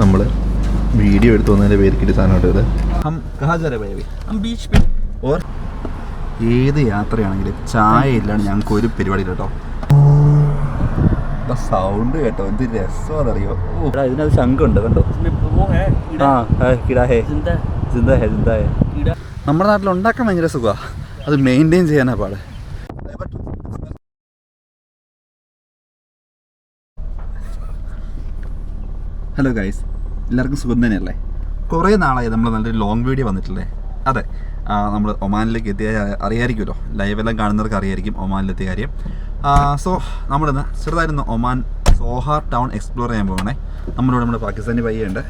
നമ്മൾ വീഡിയോ എടുത്തു വന്നതിന്റെ പേര് കിട്ടിയ സാധനമായിട്ട് ഓർ ഏത് യാത്രയാണെങ്കിലും ചായ ഇല്ലാണ്ട് ഞങ്ങൾക്ക് ഒരു പരിപാടി കേട്ടോ. സൗണ്ട് കേട്ടോ? എന്ത് രസം രസമാണെന്നറിയോ ഇതിനകത്ത് ശങ്കുണ്ട് കണ്ടോ? നമ്മുടെ നാട്ടിൽ ഉണ്ടാക്കാൻ ഭയങ്കര സുഖമാണ് അത് മെയിന്റെയിൻ ചെയ്യാനാ പാടേ. ഹലോ ഗൈസ് എല്ലാവർക്കും സുഖം തന്നെയല്ലേ കുറേ നാളായി നമ്മൾ നല്ലൊരു ലോങ് വീഡിയോ വന്നിട്ടില്ലേ അതെ നമ്മൾ ഒമാനിലേക്ക് എത്തിയ അറിയായിരിക്കുമല്ലോ ലൈവെല്ലാം കാണുന്നവർക്ക് അറിയായിരിക്കും ഒമാനിലെത്തിയ കാര്യം സോ നമ്മളിന്ന് ചെറുതായിരുന്നു ഒമാൻ സോഹാർ ടൗൺ എക്സ്പ്ലോർ ചെയ്യാൻ പോകണേ നമ്മളിവിടെ നമ്മുടെ പാകിസ്ഥാനി പയ്യുണ്ട്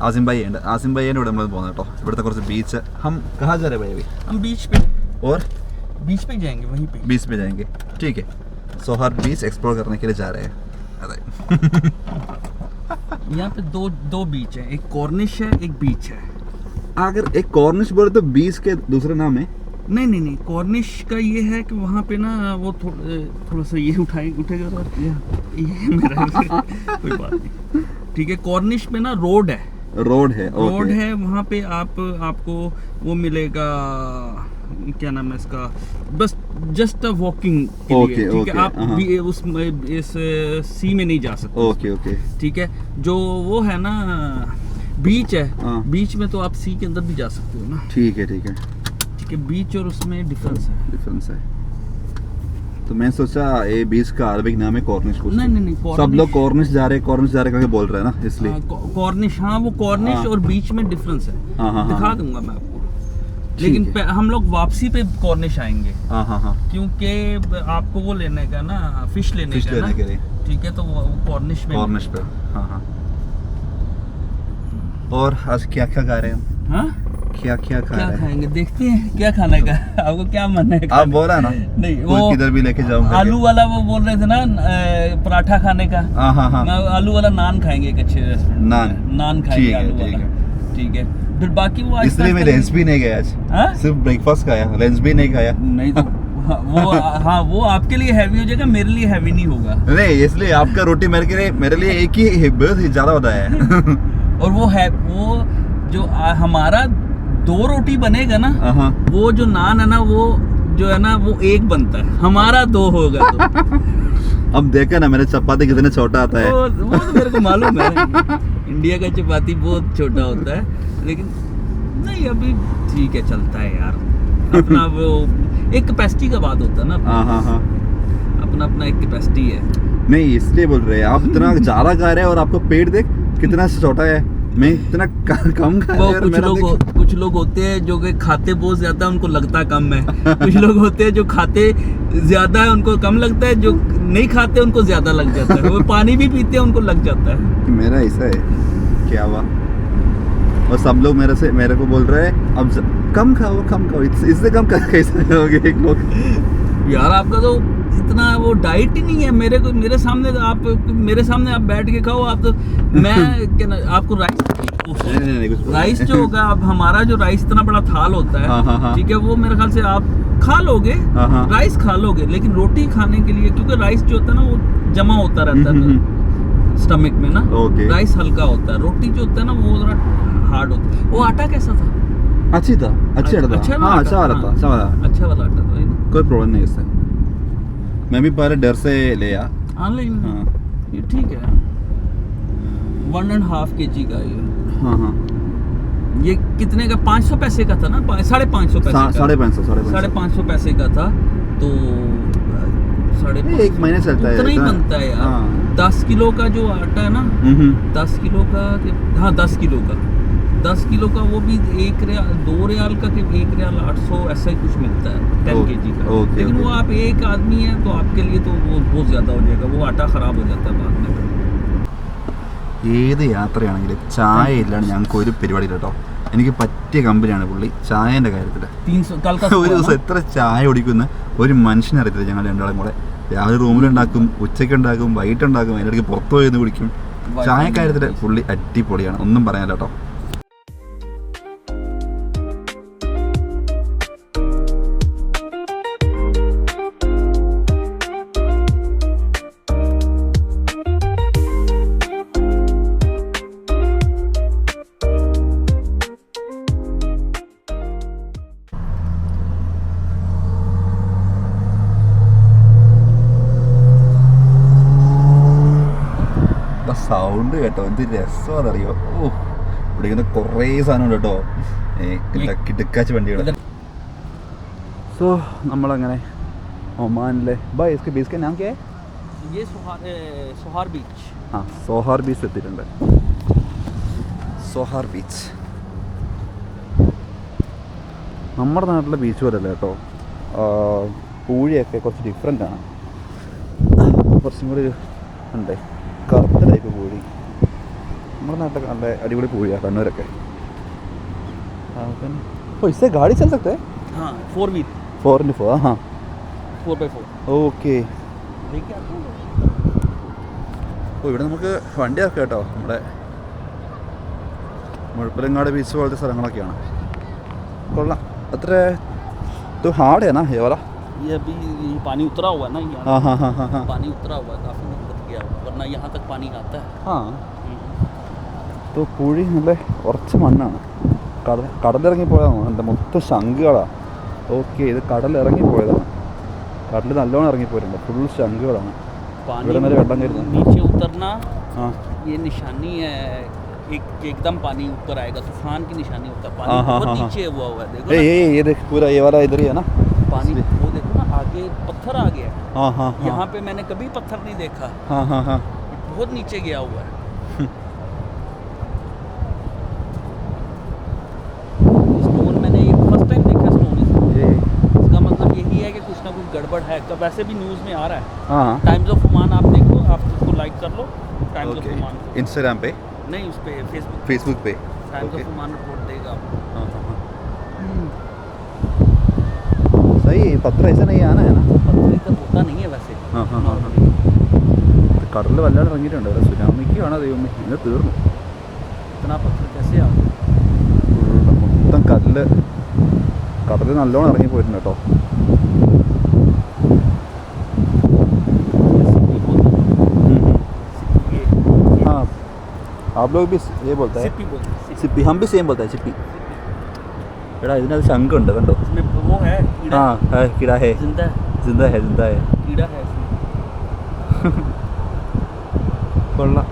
ആസിം പയ്യ ഉണ്ട് ആസിം പയ്യൻ്റെ ഇവിടെ നമ്മൾ പോകുന്നത് കേട്ടോ ഇവിടുത്തെ കുറച്ച് ബീച്ച് ഹം കഹാ ജാ രേ ഭയ്യ हम बीच पे और बीच पे जाएंगे वहीं पे बीच में जाएंगे ठीक है सोहर बीच एक्सप्लोर करने के लिए जा रहे हैं अरे यहाँ पे दो दो बीच है। एक कॉर्निश है एक बीच है। अगर एक कॉर्निश बोले तो बीच के दूसरे नाम है? नहीं नहीं नहीं। कॉर्निश का ये है कि वहाँ पे ना वो थोड़ा थोड़ा सा ये उठाए उठेगा तो ये। ये मेरा। कोई बात नहीं। ठीक है कॉर्निश में ना रोड है। रोड है रोड है वहाँ पे आप आपको वो मिलेगा क्या नाम है इसका? बस जस्ट अ वॉकिंग Okay, ठीक है? आप हाँ। भी उस इस सी में नहीं जा सकते ओके ओके ठीक है? जो वो है ना बीच है हाँ। बीच में तो आप सी के अंदर भी जा सकते हो ना। ठीक है ठीक है। ठीक है बीच और उसमें डिफरेंस है। डिफरेंस है। तो मैं सोचा ये बीच का अरबिक नाम है कॉर्निश कुछ। नहीं नहीं नहीं सब लोग कॉर्निश जा रहे कॉर्निश जा रहे करके बोल रहे हैं ना इसलिए। हाँ, कॉर्निश हाँ वो कॉर्निश हाँ। और बीच में डिफरेंस है हाँ, हाँ, दिखा हाँ। दूँगा मैं आपको। लेकिन हम लोग वापसी पे कॉर्निश आएँगे। हाँ हाँ हाँ। क्योंकि आपको वो लेने का ना फ़िश लेने फ़िश का लेने ना। ठीक है तो वो कॉर्निश में। कॉर्निश पे। हाँ हाँ। और आज क्या क्या खा रहे हैं हाँ? क्या क्या खा क्या रहे हैं? खाएँगे? देखते हैं क्या खाने का आपको क्या मन है आप खाने बोला ना? नहीं वो किधर भी लेके जाऊँगा आलू वाला वो बोल रहे थे ना पराठा खाने का। हाँ हाँ आलू वाला नान खाएँगे एक अच्छे रेस्टोरेंट नान। नान खाएँगे आलू वाला। ठीक है। बाकी वो इसलिए मैं लंच भी नहीं गया आज। हाँ? सिर्फ़ ब्रेकफास्ट खाया लंच भी नहीं खाया। नहीं तो हाँ, वो हाँ वो आपके लिए हैवी हो जाएगा मेरे लिए हैवी नहीं होगा। नहीं इसलिए आपका रोटी मेरे के लिए मेरे लिए एक ही है, बहुत ही ज़्यादा होता है। और वो है वो जो आ, हमारा दो रोटी बनेगा ना हाँ। वो जो नान है ना वो जो है ना वो एक बनता है। हमारा दो होगा तो। अब देखा ना मेरा चपाती कितने छोटा आता है। वो, वो तो मेरे को मालूम है। इंडिया का चपाती बहुत छोटा होता है लेकिन नहीं अभी ठीक है चलता है यार। अपना वो एक कैपेसिटी का बात होता है ना हाँ हाँ हाँ। अपना अपना एक कैपेसिटी है। नहीं इसलिए बोल रहे हैं आप इतना ज़्यादा खा रहे हैं और आपको पेट देख कितना छोटा है। मैं इतना कम खा रहा है कुछ लोग कुछ लोग होते हैं जो कि खाते बहुत ज़्यादा उनको लगता कम है। कुछ लोग होते हैं जो खाते ज़्यादा है उनको कम लगता है जो नहीं खाते उनको ज़्यादा लग जाता है। वो पानी भी पीते हैं उनको लग जाता है। मेरा ऐसा है क्या हुआ? और सब लोग मेरे से मेरे को बोल रहे हैं अब कम खाओ कम खाओ इससे कम कर कैसे खाओगे एक लोग? यार आपका तो इतना वो डाइट ही नहीं है। मेरे को मेरे सामने तो आप मेरे सामने आप बैठ के खाओ आप तो मैं क्या ना, आपको राइस नहीं नहीं नहीं राइस जो होगा अब हमारा जो राइस इतना बड़ा थाल होता हाँ, हाँ, हाँ। है। ठीक है वो मेरे ख्याल से आप खा लोगे हाँ, हाँ। राइस खा लोगे लेकिन रोटी खाने के लिए क्योंकि राइस जो होता है ना वो जमा होता रहता हम्म, है स्टमक में ना। राइस हल्का होता है। रोटी जो होता है ना वो जरा हार्ड होता है। वो आटा कैसा था? अच्छी था अच्छी आटा था। वाला हाँ आटा, अच्छा वाला था हाँ। अच्छा वाला। अच्छा वाला आटा था कोई प्रॉब्लम नहीं इससे। मैं भी पहले डर से ले आ हाँ लेकिन हाँ। ये ठीक है। वन एंड हाफ़ के जी का ये। हाँ हाँ। ये कितने का पाँच सौ पैसे का था ना पा- साढ़े पाँच सौ पैसे सा- का साढ़े पाँच सौ साढ़े साढ़े पाँच पाँच सौ पैसे का था तो साढ़े सौ एक महीने चलता है उतना ही इतना- बनता है यार हाँ दस किलो का जो आटा है ना हम्म, हम्म। दस किलो का कि- हाँ दस किलो का दस किलो का वो भी एक रियाल दो रियाल का कि एक रियाल आठ सौ ऐसा ही कुछ मिलता है टेन ओके, के जी का ओके, लेकिन वो ओके। आप एक आदमी है तो आपके लिए तो वो बहुत ज़्यादा हो जाएगा वो आटा ख़राब हो जाता है बाद में ഏത് യാത്രയാണെങ്കിലും ചായ ഇല്ലാണ്ട് ഞങ്ങൾക്ക് ഒരു പരിപാടി ഇല്ല കേട്ടോ എനിക്ക് പറ്റിയ കമ്പനിയാണ് പുള്ളി. ചായന്റെ കാര്യത്തിൽ ഒരു ദിവസം എത്ര ചായ കുടിക്കുന്ന ഒരു മനുഷ്യനെ അറിയത്തില്ല ഞങ്ങൾ രണ്ടാളും കൂടെ. രാവിലെ റൂമിലുണ്ടാക്കും ഉച്ചയ്ക്ക് ഉണ്ടാക്കും വൈകിട്ടുണ്ടാക്കും അതിന്റെ ഇടയ്ക്ക് പുറത്ത് പോയി കുടിക്കും. ചായക്കാര്യത്തിൽ പുള്ളി അടിപൊളിയാണ്. ഒന്നും പറയാനില്ല കേട്ടോ. കേട്ടോ. എന്ത് രസമാണെന്നറിയോ? ഓ ഇവിടെ ഇങ്ങനെ കുറേ സാധനമുണ്ട് കേട്ടോ. കിടക്കാച്ച വണ്ടികൾ സോ നമ്മളങ്ങനെ ഒമാനിലെ ബൈസ്ക്ക് ബീസ്ക്ക് ഞാൻ കേ സോഹാർ ബീച്ച്. ആ സോഹാർ ബീച്ച് എത്തിയിട്ടുണ്ട്. Sohar beach. നമ്മുടെ നാട്ടിലെ ബീച്ച് പോലല്ലേ കേട്ടോ. പൂഴിയൊക്കെ കുറച്ച് ഡിഫറെന്റ് ആണ്. കുറച്ചും കൂടി ഒരു ഉണ്ട് കറുത്ത ടൈപ്പ് പൂഴി. നമ്മുടെ നാട്ടിലൊക്കെ നല്ല അടിപൊളി പൂഴിയാണ് കണ്ണൂരൊക്കെ ആ, പിന്നെ ഓ ഇസേ ഗാഡി ചൽ സക്തേ हाँ four wheel four into four ആ फोर बाई फोर ഓക്കെ देखिए आपको ഓ ഇവിടെ നമുക്ക് വണ്ടി ഇറക്കാം കേട്ടോ നമ്മുടെ മുഴപ്പിലങ്ങാട് ബീച്ച് പോലത്തെ സ്ഥലങ്ങളൊക്കെയാണ് കൊള്ളാം അത്ര ഇത് ഹാർഡേനാ ഏവറ ये अभी ये पानी उतरा हुआ है ना हाँ यहाँ हाँ हाँ हाँ हाँ पानी उतरा हुआ है काफ़ी ऊपर गया हुआ है, वरना यहाँ तक पानी आता है ആ ഇത് കുഴി നല്ല ഉറച്ച മണ്ണാണ് കടൽ കടലിറങ്ങി പോയതാണോ എൻ്റെ മൊത്തം ശംഖുകളാണ് ഓക്കെ ഇത് കടലിറങ്ങി പോയതാണ് കടൽ നല്ലോണം ഇറങ്ങിപ്പോയിട്ടുണ്ട് ഫുൾ ശംഖുകളാണ് पानी ഇവിടെ मेरे വെള്ളം കയറുന്നു. नीचे उतरना ആ ये निशानी है एक एकदम पानी ऊपर आएगा तूफान की निशानी होता है पानी हाँ, हाँ, बहुत हाँ, हाँ। नीचे हुआ हुआ है देखो ഏയ് ना, ഏയ് ഇത് പൂര ये वाला इधर ही है ना पानी वो देखो ना आगे पत्थर आ गया है हाँ हाँ हाँ यहाँ पे मैंने कभी पत्थर नहीं देखा हाँ हाँ हाँ ये बहुत नीचे गया हुआ है वैसे भी न्यूज़ में आ रहा है हाँ हाँ टाइम्स ऑफ ओमान आप देखो आप उसको लाइक कर लो times of okay Oman Instagram पे नहीं उस पर फेसबुक फेसबुक पे times okay of Oman report देगा आपको हाँ हाँ हाँ सही है पत्थर ऐसा नहीं आना है ना पत्थर इधर होता नहीं है वैसे हाँ हाँ हाँ normally। കടലിൽ വല്ലാതെ ഇറങ്ങിയിട്ടുണ്ട് ഇവിടെ സുനാമിക്ക് വേണം ദൈവമേ ഇങ്ങനെ തീർന്നു इतना पत्थर कैसे आ गया ഫുള്ള് മൊത്തം കല്ല് കടലിൽ നല്ലോണം ഇറങ്ങി പോയിട്ടുണ്ട് കേട്ടോ आप लोग भी ये बोलता है सिप्पी बोलते हैं सिप्पी। ചിപ്പി ഹം ബി സെയിം बोलता है ചിപ്പി എടാ ഇതിനകത്ത് ശംഖുണ്ട് കണ്ടോ इसमें वो है कीड़ा हाँ है कीड़ा है जिंदा है जिंदा है जिंदा है कीड़ा है इसमें കൊള്ളാം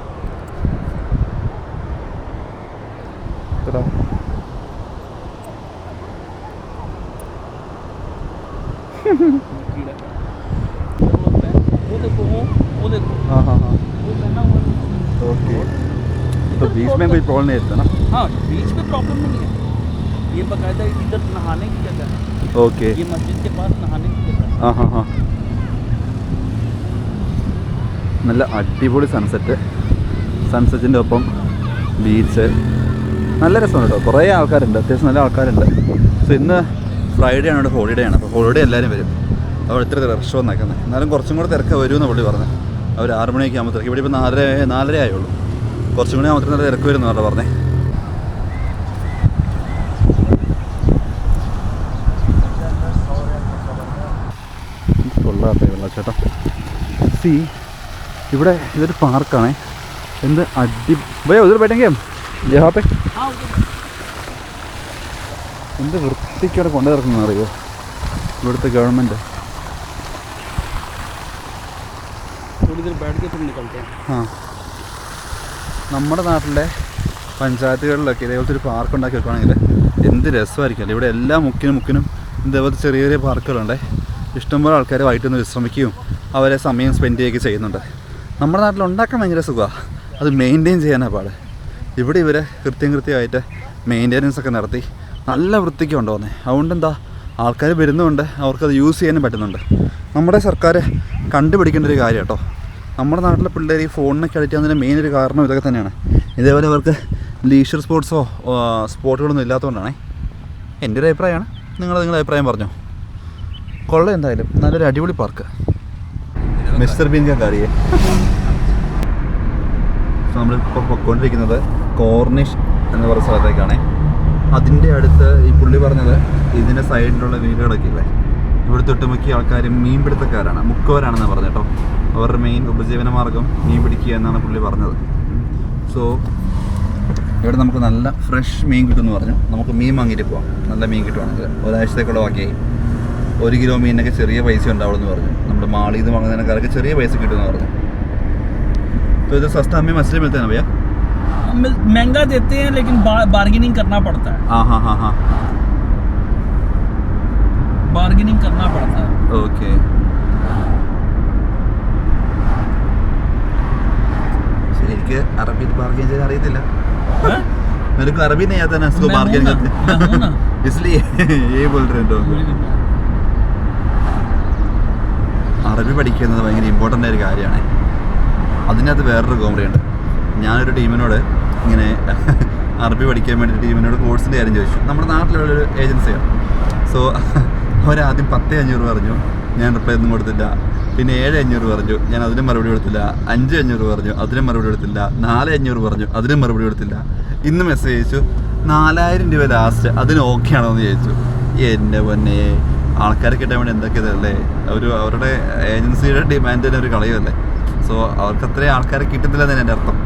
बीच में कोई प्रॉब्लम नहीं था ना हाँ बीच में प्रॉब्लम नहीं है ये बकायदा इधर नहाने की जगह है ओके ये मस्जिद के पास नहाने की जगह है ആ ഹാ ഹാ നല്ല അടിപൊളി സൺസെറ്റ് സൺസെറ്റിൻ്റെ ഒപ്പം ബീച്ച് നല്ല രസമാണ് കേട്ടോ കുറേ ആൾക്കാരുണ്ട് അത്യാവശ്യം നല്ല ആൾക്കാരുണ്ട് സോ ഇന്ന് ഫ്രൈഡേ ആണ് ഇവിടെ ഹോളിഡേ ആണ് അപ്പോൾ ഹോളിഡേ എല്ലാവരും വരും അപ്പോൾ ഇത്ര റഷ് വന്നേക്കുന്നത് എന്നാലും കുറച്ചും കൂടെ തിരക്ക് വരുമെന്ന് പുള്ളി പറഞ്ഞത് അവർ ആറ് മണിയൊക്കെ ആകുമ്പോൾ തിരക്ക് ഇവിടെ ഇപ്പോൾ നാലര നാലര ആയുള്ളൂ കുറച്ചും കൂടി ആകുമ്പോൾ നല്ല തിരക്ക് വരുന്നു അവിടെ പറഞ്ഞേ. കൊള്ളാത്ത വെള്ളച്ചാട്ടം സി ഇവിടെ ഇതൊരു പാർക്കാണേ. എന്ത് അടി ഭയോ ഇതിൽ പറ്റെങ്കിൽ ജഹാപ്പേ എന്ത് വൃത്തിക്കവിടെ കൊണ്ടു കിടക്കുന്ന അറിയോ? ഇവിടുത്തെ ഗവൺമെന്റ് ആ. നമ്മുടെ നാട്ടിലെ പഞ്ചായത്തുകളിലൊക്കെ ഇതേപോലത്തെ ഒരു പാർക്ക് ഉണ്ടാക്കി വെക്കുകയാണെങ്കിൽ എന്ത് രസമായിരിക്കും? ഇവിടെ എല്ലാ മുക്കിനും മുക്കിനും ഇതേപോലത്തെ ചെറിയ ചെറിയ പാർക്കുകളുണ്ട്. ഇഷ്ടംപോലെ ആൾക്കാർ വൈകിട്ടൊന്ന് വിശ്രമിക്കുകയും അവരെ സമയം സ്പെൻഡ് ചെയ്യുകയൊക്കെ ചെയ്യുന്നുണ്ട്. നമ്മുടെ നാട്ടിൽ ഉണ്ടാക്കാൻ ഭയങ്കര സുഖമാണ് അത് മെയിന്റെയിൻ ചെയ്യാനാണ് പാട്. ഇവിടെ ഇവരെ കൃത്യം കൃത്യമായിട്ട് മെയിന്റെനൻസ് ഒക്കെ നടത്തി നല്ല വൃത്തിക്ക് കൊണ്ടുപോകുന്നത് അതുകൊണ്ട് എന്താ ആൾക്കാർ വരുന്നുണ്ട് അവർക്കത് യൂസ് ചെയ്യാനും പറ്റുന്നുണ്ട്. നമ്മുടെ സർക്കാർ കണ്ടുപിടിക്കേണ്ട ഒരു കാര്യം കേട്ടോ നമ്മുടെ നാട്ടിലെ പിള്ളേർ ഈ ഫോണിനൊക്കെ അഡിക്റ്റ് മെയിൻ ഒരു കാരണം ഇതൊക്കെ തന്നെയാണ്. ഇതേപോലെ അവർക്ക് ലീഷർ സ്പോർട്സോ സ്പോർട്ടുകളൊന്നും ഇല്ലാത്തതുകൊണ്ടാണേ. എന്റെ ഒരു അഭിപ്രായമാണ്. നിങ്ങൾ നിങ്ങളുടെ അഭിപ്രായം പറഞ്ഞോ? കൊള്ള എന്തായാലും. നല്ലൊരു അടിപൊളി പാർക്ക് മിസ്റ്റർ ബീൻ കറിയേ നമ്മൾ ഇപ്പോൾ പൊയ്ക്കൊണ്ടിരിക്കുന്നത് കോർണിഷ് എന്ന് പറയുന്ന സ്ഥലത്തേക്കാണേ. അതിന്റെ അടുത്ത് ഈ പുള്ളി പറഞ്ഞത് ഇതിന്റെ സൈഡിലുള്ള വീടുകളൊക്കെ ഇല്ലേ? ഇവിടുത്തെ ഒട്ടുമിക്ക ആൾക്കാരും മീൻപിടുത്തക്കാരാണ് മുക്കവരാണെന്ന് പറഞ്ഞു കേട്ടോ അവരുടെ മെയിൻ ഉപജീവന മാർഗം മീൻ പിടിക്കുക എന്നാണ് പുള്ളി പറഞ്ഞത് സോ ഇവിടെ നമുക്ക് നല്ല ഫ്രഷ് മീൻ കിട്ടുമെന്ന് പറഞ്ഞു നമുക്ക് മീൻ വാങ്ങിയിട്ട് പോവാം നല്ല മീൻ കിട്ടുവാണെങ്കിൽ ഒരാഴ്ചത്തേക്കുള്ള ബാക്കിയായി ഒരു കിലോ മീനിനൊക്കെ ചെറിയ പൈസ ഉണ്ടാവുള്ളൂ എന്ന് പറഞ്ഞു നമ്മുടെ മാളിൽ നിന്ന് വാങ്ങുന്നതിനേക്കാളൊക്കെ ചെറിയ പൈസ കിട്ടുമെന്ന് പറഞ്ഞു तो इधर सस्ता हमें मछली मिलते हैं ना भैया मिल- महंगा देते हैं लेकिन बार्गेनिंग करना पड़ता है हाँ हाँ हाँ हाँ बार्गेनिंग करना पड़ता है। ओके എനിക്ക് അറബിയിൽ ബാർഗെയിൻ ചെയ്യാൻ അറിയത്തില്ല. നിനക്ക് അറബി नहीं आता ना इसको बार्गेन करते इसलिए यही बोल रहे हैं लोग അറബി പഠിക്കുന്നത് ഭയങ്കര ഇമ്പോർട്ടന്റ് ഒരു കാര്യമാണ്. അതിനകത്ത് വേറൊരു കോമഡിയുണ്ട് ഞാനൊരു ടീമിനോട് ഇങ്ങനെ അറബി പഠിക്കാൻ വേണ്ടി ടീമിനോട് കോഴ്സിന്റെ കാര്യം ചോദിച്ചു. നമ്മുടെ നാട്ടിലുള്ള ഒരു ഏജൻസിയാണ് സോ അവരാദ്യം പത്ത് അഞ്ഞൂറ് പറഞ്ഞു. ഞാൻ റിപ്ലൈ ഒന്നും കൊടുത്തില്ല. പിന്നെ ഏഴ് അഞ്ഞൂറ് പറഞ്ഞു. ഞാൻ അതിനും മറുപടി കൊടുത്തില്ല. അഞ്ച് അഞ്ഞൂറ് പറഞ്ഞു. അതിനും മറുപടി കൊടുത്തില്ല. നാല് അഞ്ഞൂറ് പറഞ്ഞു. അതിനും മറുപടി കൊടുത്തില്ല. ഇന്ന് മെസ്സേജ് അയച്ചു. നാലായിരം രൂപ ലാസ്റ്റ് അതിന് ഓക്കെ ആണോ എന്ന് ചോദിച്ചു. എന്റെ പൊന്നെ. ആൾക്കാരെ കിട്ടാൻ വേണ്ടി എന്തൊക്കെ ഇതല്ലേ? അവർ അവരുടെ ഏജൻസിയുടെ ഡിമാൻഡ് തന്നെ ഒരു കളയുമല്ലേ സോ അവർക്ക് അത്രയും ആൾക്കാരെ കിട്ടുന്നില്ലെന്നാണ് എന്റെ അർത്ഥം.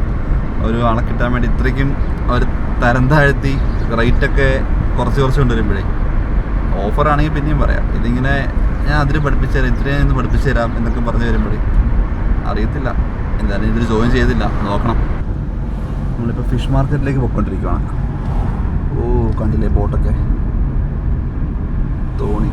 ഒരു ആളെ കിട്ടാൻ വേണ്ടി ഇത്രയ്ക്കും അവർ തരം താഴ്ത്തി റേറ്റൊക്കെ കുറച്ച് കുറച്ച് കൊണ്ടുവരുമ്പോഴേ. ഓഫർ ആണെങ്കിൽ പിന്നെയും പറയാം. ഇതിങ്ങനെ ഞാൻ അതിന് പഠിപ്പിച്ചു തരാം ഇത്രയും ഇന്ന് പഠിപ്പിച്ചു തരാം എന്നൊക്കെ പറഞ്ഞു വരുമ്പോഴേ അറിയത്തില്ല. എന്തായാലും ഇതിൽ ജോയിൻ ചെയ്തില്ല നോക്കണം. നമ്മളിപ്പോൾ ഫിഷ് മാർക്കറ്റിലേക്ക് പോയിക്കൊണ്ടിരിക്കുകയാണ് ഓ കണ്ടില്ലേ ബോട്ടൊക്കെ? തോണി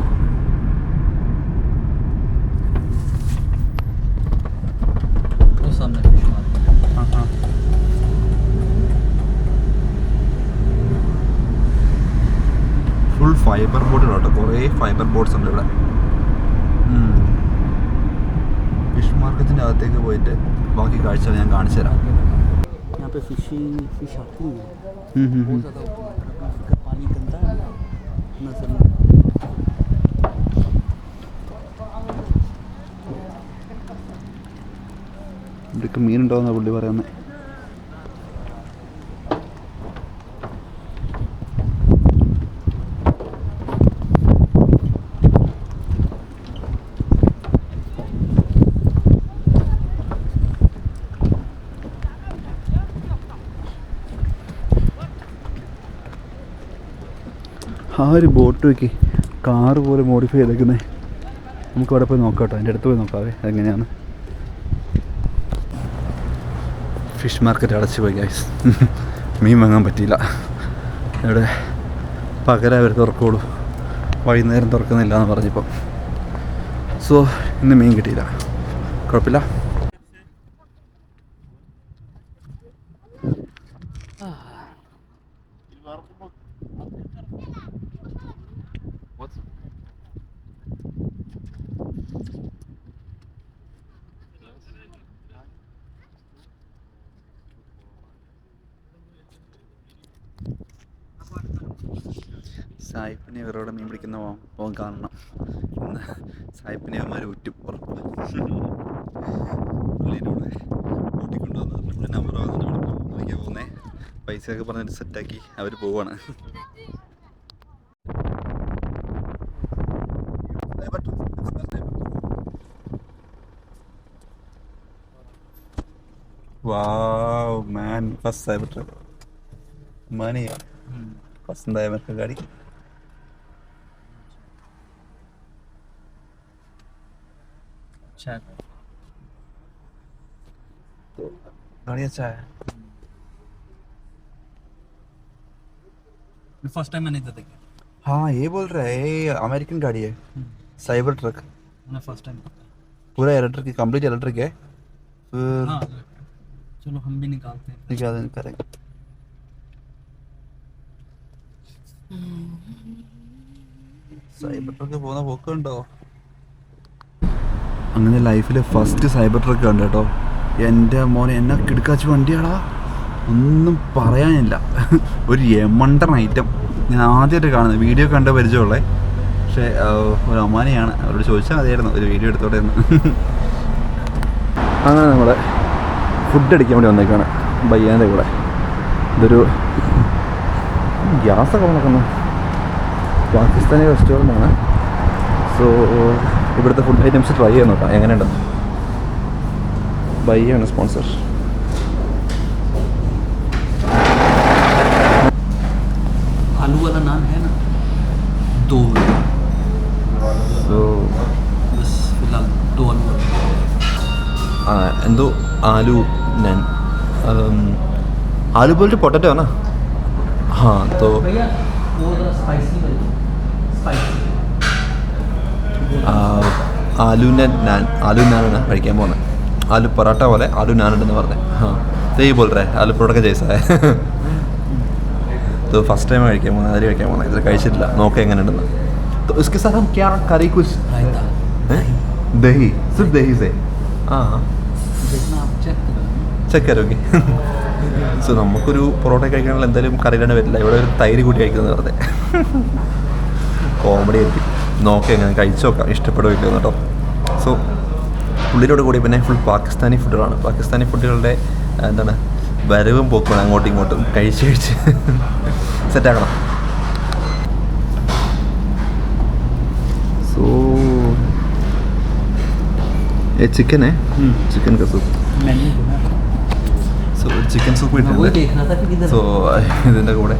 ഫുൾ ഫൈബർ ബോർഡ് കേട്ടോ. കുറേ ഫൈബർ ബോർഡ്സ് ഉണ്ട് ഇവിടെ. ഫിഷ് മാർക്കറ്റിന്റെ അകത്തേക്ക് പോയിട്ട് ബാക്കി കാഴ്ചകൾ ഞാൻ കാണിച്ചു തരാം. ഇവിടേക്ക് മീനുണ്ടോന്നാണ് പുള്ളി പറയുന്നത് ഒരു ബോട്ട് വെക്കി. കാറ് പോലെ മോഡിഫൈ ചെയ്തേക്കുന്നത് നമുക്ക് അവിടെ പോയി നോക്കാം കേട്ടോ. അതിന്റെ അടുത്ത് പോയി നോക്കാവേ അതെങ്ങനെയാണ്? ഫിഷ് മാർക്കറ്റ് അടച്ചു പോയി ഗൈസ് മീൻ വാങ്ങാൻ പറ്റിയില്ല. ഇവിടെ പകരം അവർ തുറക്കുള്ളൂ. വൈകുന്നേരം തുറക്കുന്നില്ല എന്ന് പറഞ്ഞപ്പം. സോ ഇന്ന് മീൻ കിട്ടിയില്ല. കുഴപ്പമില്ല സായിപ്പിനെ ഇവരോട് മീൻ പിടിക്കുന്ന പോ- പോകാൻ കാണണം ഇന്ന് സായിപ്പിനെ അവന്മാർ ഒറ്റ പുറപ്പ് പുള്ളിനോട് കൂട്ടിക്കൊണ്ടുവന്നത് പുള്ളി നമ്പർ വാങ്ങിട്ട് വിളിക്കാൻ പോകുന്നേ പൈസയൊക്കെ പറഞ്ഞിട്ട് സെറ്റാക്കി അവർ പോവാണ്. Wow, man, first cyber truck. Money, first cyber. अच्छा है। तो गाड़ी अच्छा है फर्स्ट टाइम मैंने इधर देखा हाँ ये बोल रहा है ये अमेरिकन गाड़ी है साइबर ट्रक मैंने फर्स्ट टाइम पूरा इलेक्ट्रिक कंप्लीट इलेक्ट्रिक है फिर हाँ चलो हम भी निकालते हैं निकाल करेंगे സൈബർ ട്രക്ക് പോകുന്ന പോക്കുണ്ടോ അങ്ങനെ ലൈഫിലെ ഫസ്റ്റ് സൈബർ ട്രക്ക് ഉണ്ട് കേട്ടോ. എന്റെ മോനെ എന്നെ കിടക്കാച്ച് വണ്ടിയാടാ? ഒന്നും പറയാനില്ല. ഒരു എമണ്ടൻ ഐറ്റം ഞാൻ ആദ്യമായിട്ട് കാണുന്നത്. വീഡിയോ കണ്ട പരിചയമുള്ളേ. പക്ഷേ ഒരു അമ്മാനെയാണ്. അവരോട് ചോദിച്ചാൽ മതിയായിരുന്നു. ഒരു വീഡിയോ എടുത്തോടെ എന്ന്. അങ്ങനെ നമ്മൾ ഫുഡ് അടിക്കാൻ വേണ്ടി വന്നേക്കാണ്. ബയ്യാന്റെ കൂടെ. ഇതൊരു ഗ്യാസൊക്കെ നടക്കുന്നു പാകിസ്ഥാനി റെസ്റ്റോറന്റ് ആണ്. സോ ഇവിടുത്തെ ഫുഡ് ഐറ്റംസ് ട്രൈ ചെയ്യാൻ നോക്കാം എങ്ങനെയുണ്ട് ബയ്യാണ് സ്പോൺസർ आलू वाला नान है ना दो സോ बस फिलहाल दो आलू वाला എന്തോ ആലു नान आलू बोल पोटैटो है ना हाँ तो भैया ആലൂന നാൻ ആലു നാനാണ് കഴിക്കാൻ പോകുന്നത് ആലു പൊറോട്ട പോലെ ആലു നാനുണ്ടെന്ന് പറഞ്ഞത് ആ തേ പോലെ ആലു പൊറോട്ട ജയ്സായ ഇത് ഫസ്റ്റ് ടൈം കഴിക്കാൻ പോകുന്നത് അതിൽ കഴിക്കാൻ പോകുന്നത് ഇതിൽ കഴിച്ചിട്ടില്ല. നോക്കാം എങ്ങനെ ഉണ്ടെന്ന് കറി കുച്ച് ദഹി. സിർഫ് ദഹി സേ. ആ. ചെക്ക് കരോക്കെ സോ നമുക്കൊരു പൊറോട്ട കഴിക്കണമെങ്കിൽ എന്തായാലും കറിയിലാണ് വരില്ല. ഇവിടെ ഒരു തൈര് കൂട്ടി കഴിക്കുന്നത് വെറുതെ കോമഡി ആയിരിക്കും. നോക്കാം എങ്ങനെ കഴിച്ചു നോക്കാം. ഇഷ്ടപ്പെടുമല്ലോ കേട്ടോ. സോ ഫുഡിനോട് കൂടി പിന്നെ ഫുൾ പാകിസ്ഥാനി ഫുഡുകളാണ് പാകിസ്ഥാനി ഫുഡുകളുടെ എന്താണ് വരവും പോക്കും അങ്ങോട്ടും ഇങ്ങോട്ടും. കഴിച്ച് കഴിച്ച് സെറ്റാക്കണം സോ ഏ ചിക്കനേ ചിക്കൻ കസൂപ്പ് സോ ചിക്കൻ സൂപ്പ് ഇട്ടിട്ടുണ്ട്. സോ ഇതിന്റെ കൂടെ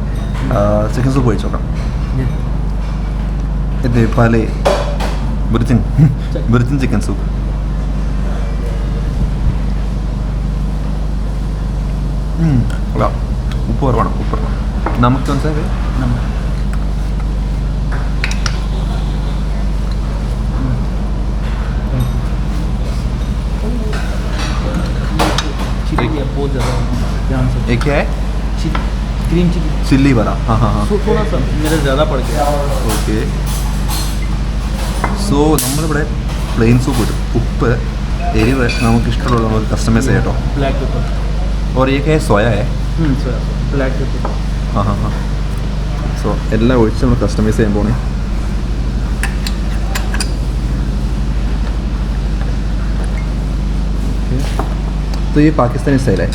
ചിക്കൻ സൂപ്പ് കഴിച്ചോക്കാം. ഇത് പാലേ ब्रिथिन ब्रिथिन चिकन सूप उप उप नमक एक है चिली वाला हाँ हाँ हाँ थोड़ा सा मेरा ज़्यादा पड़ गया ओके. സോ നമ്മളിവിടെ പ്ലെയിൻ സൂപ്പ് കിട്ടും ഉപ്പ് എരിവ് നമുക്ക് ഇഷ്ടമുള്ളത് നമുക്ക് കസ്റ്റമൈസ് ചെയ്യാം കേട്ടോ ब्लैक पेपर और ये क्या है सोया है ब्लैक पेपर ആ ഹാ ഹാ സോ എല്ലാം ഒഴിച്ച് നമ്മൾ കസ്റ്റമൈസ് ചെയ്യാൻ പോണേ तो ये पाकिस्तानी स्टाइल है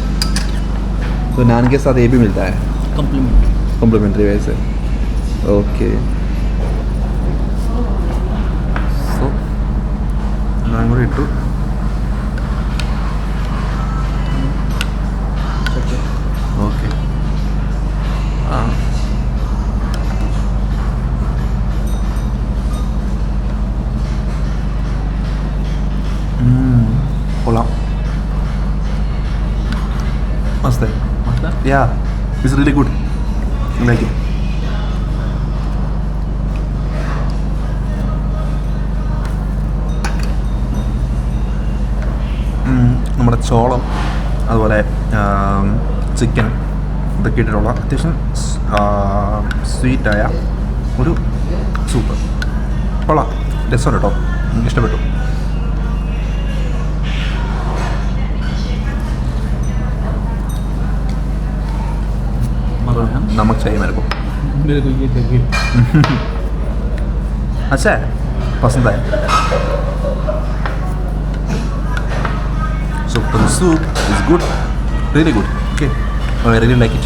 तो नान के साथ ये भी मिलता है कम्प्लीमेंट कॉम्प्लीमेंट्री वैसे ओके അതും കൂടി ഇട്ടു. ഓക്കെ. ആ. കൊള്ളാം. മസ്തേ yeah is really good like it നമ്മുടെ ചോളം അതുപോലെ ചിക്കൻ ഇതൊക്കെ ഇട്ടിട്ടുള്ള അത്യാവശ്യം സ്വീറ്റായ ഒരു സൂപ്പ് കൊള്ളാം രസമുണ്ട് കേട്ടോ എനിക്ക് ഇഷ്ടപ്പെട്ടു मज़ा आया നമുക്ക് ചെയ്യാൻ मेरे को मेरे को ये देखिए अच्छा है पसंद आया so the soup is good. Really good. Okay. I really like it.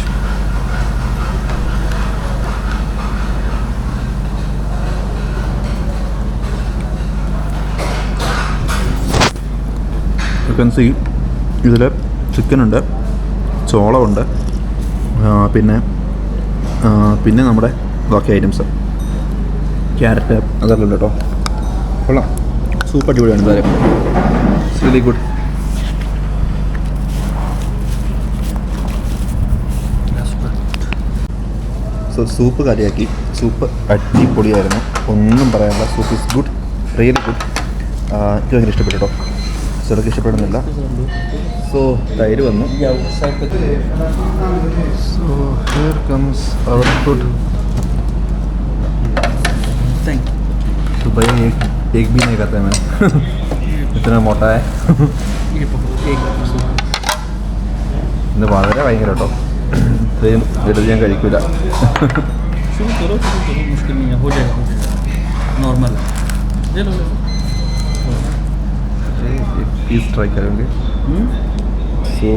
You can see ഇതിൽ ചിക്കൻ ഉണ്ട് ചോളമുണ്ട് പിന്നെ പിന്നെ നമ്മുടെ ബാക്കി ഐറ്റംസ് ക്യാരറ്റ് അതെല്ലാം ഉണ്ട് കേട്ടോ. കൊള്ളാം. സൂപ്പ് അടിപൊളിയാണ് എന്തായാലും very good so soup കാര്യമാക്കി soup അടിപൊളിയായിരുന്നു ഒന്നും പറയാനില്ല soup is good really good എനിക്ക് ഭയങ്കര ഇഷ്ടപ്പെട്ടു കേട്ടോ ചിലർക്ക് ഇഷ്ടപ്പെടുന്നില്ല സോ തൈര് വന്നു या उस साइड पे so here comes our food thank तो भैया एक एक भी नहीं करता मैं इतना मोटा है ये पकड़ो एक सूप ഇന്ന് വളരെ ഭയങ്കര കേട്ടോ ഇത്രയും വലുത് ഞാൻ കഴിക്കൂല शुरू करो शुरू करो मुश्किल नहीं है हो जाएगा हो जाएगा नॉर्मल ले लो ले लो पीस ट्राई करेंगे हम्म? सो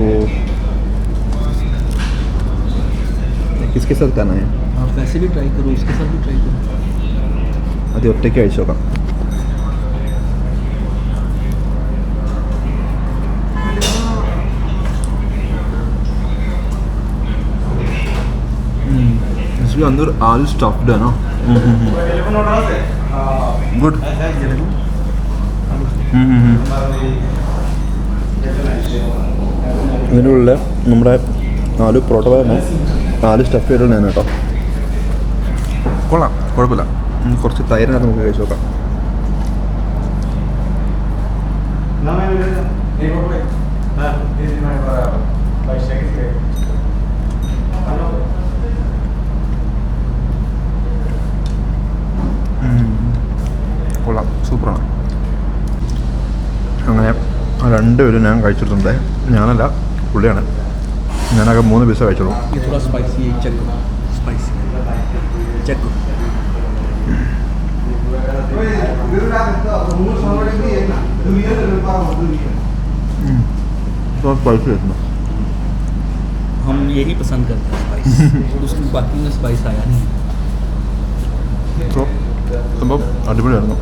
किसके साथ खाना है आप वैसे भी ट्राई करो उसके साथ भी ट्राई करो അത് ഒറ്റയ്ക്ക് കഴിച്ചു നോക്കാം इसके अंदर आलू स्टफ्ड है ना गुड ഇതിൻ്റെ ഉള്ളിൽ നമ്മുടെ നാല് പൊറോട്ട തന്നെ നാല് സ്റ്റഫ് ചെയ്തിട്ടുണ്ട് ഞാൻ കേട്ടോ കൊള്ളാം കുഴപ്പമില്ല ഉം, കുറച്ച് തൈരിനകത്ത് നമുക്ക് കഴിച്ചു നോക്കാം ഉം. കൊള്ളാം സൂപ്പറാണ് അങ്ങനെ ആ രണ്ടുപേരും ഞാൻ കഴിച്ചിട്ടുണ്ട് ഞാനല്ല പുള്ളിയാണ് ഞാനൊക്കെ മൂന്ന് പീസ കഴിച്ചോളൂ ये थोड़ा स्पाइसी है चेक करो स्पाइसी चेक करो സ്പൈസി ആയിരുന്നു हम यही पसंद करते हैं स्पाइस उसकी बाकी में स्पाइस आया नहीं സോ സംഭവം അടിപൊളിയായിരുന്നു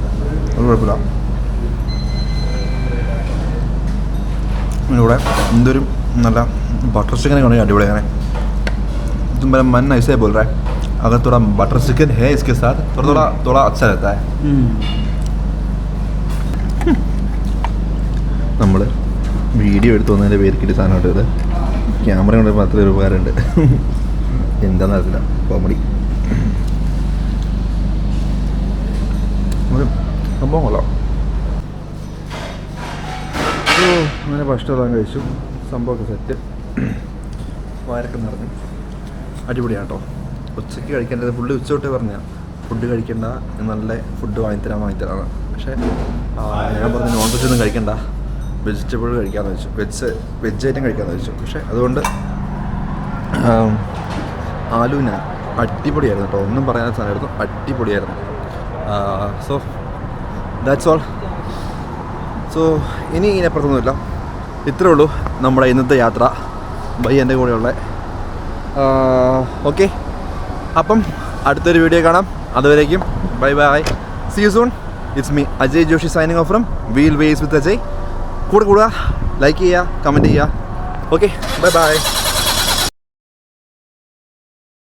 അത് കുഴപ്പമില്ല ഇതിലൂടെ എന്തൊരു നല്ല ബട്ടർ ചിക്കൻ ആണെങ്കിൽ അടിപൊളി അങ്ങനെ तुम मेरा मन ऐसे ही बोल रहा है अगर थोड़ा बटर चिकन है इसके साथ थोड़ा थोड़ा थोड़ा अच्छा रहता है നമ്മൾ വീഡിയോ എടുത്തു വന്നതിൻ്റെ പേരിക്കിട്ട് സാധനം ഇട്ടത് ക്യാമറ കൊണ്ട് മാത്രമേ ഒരു ഉപകാരമുണ്ട് എന്താണെന്ന് അറിയില്ല കോമഡി സംഭവം കൊള്ളാം ഓ അങ്ങനെ ഭക്ഷണം കഴിച്ചു. സംഭവമൊക്കെ സെറ്റ് വയറൊക്കെ നിറഞ്ഞു അടിപൊളിയാണ് കേട്ടോ ഉച്ചയ്ക്ക് കഴിക്കേണ്ടത് ഫുഡ് ഉച്ച തൊട്ടേ പറഞ്ഞ ഫുഡ് കഴിക്കണ്ട നല്ല ഫുഡ് വാങ്ങിത്തരാൻ വാങ്ങിത്തരാണ് പക്ഷേ ഞാൻ പറഞ്ഞു നോൺ വെജ് ഒന്നും കഴിക്കണ്ട. വെജിറ്റബിൾ കഴിക്കാമെന്ന് വെച്ചു. വെജ് വെജ് ഐറ്റം കഴിക്കാമെന്ന് വെച്ചു. പക്ഷേ അതുകൊണ്ട് ആലുവിന അടിപൊളിയായിരുന്നു കേട്ടോ. ഒന്നും പറയാൻ സാധനമായിരുന്നു. അടിപൊളിയായിരുന്നു. സോ ദാറ്റ്സ് ഓൾ സോ ഇനി ഇതിനപ്പുറത്തൊന്നുമില്ല ഇത്രേ ഉള്ളൂ നമ്മുടെ ഇന്നത്തെ യാത്ര. ബൈ എന്റെ കൂടെയുള്ള ഓക്കെ അപ്പം അടുത്തൊരു വീഡിയോ കാണാം. അതുവരേക്കും. Bye bye see you soon it's me Ajay Joshi signing off from Wheel Ways with Ajay കൂടെ കൂടുക ലൈക്ക് ചെയ്യുക കമന്റ് ചെയ്യുക. Okay bye bye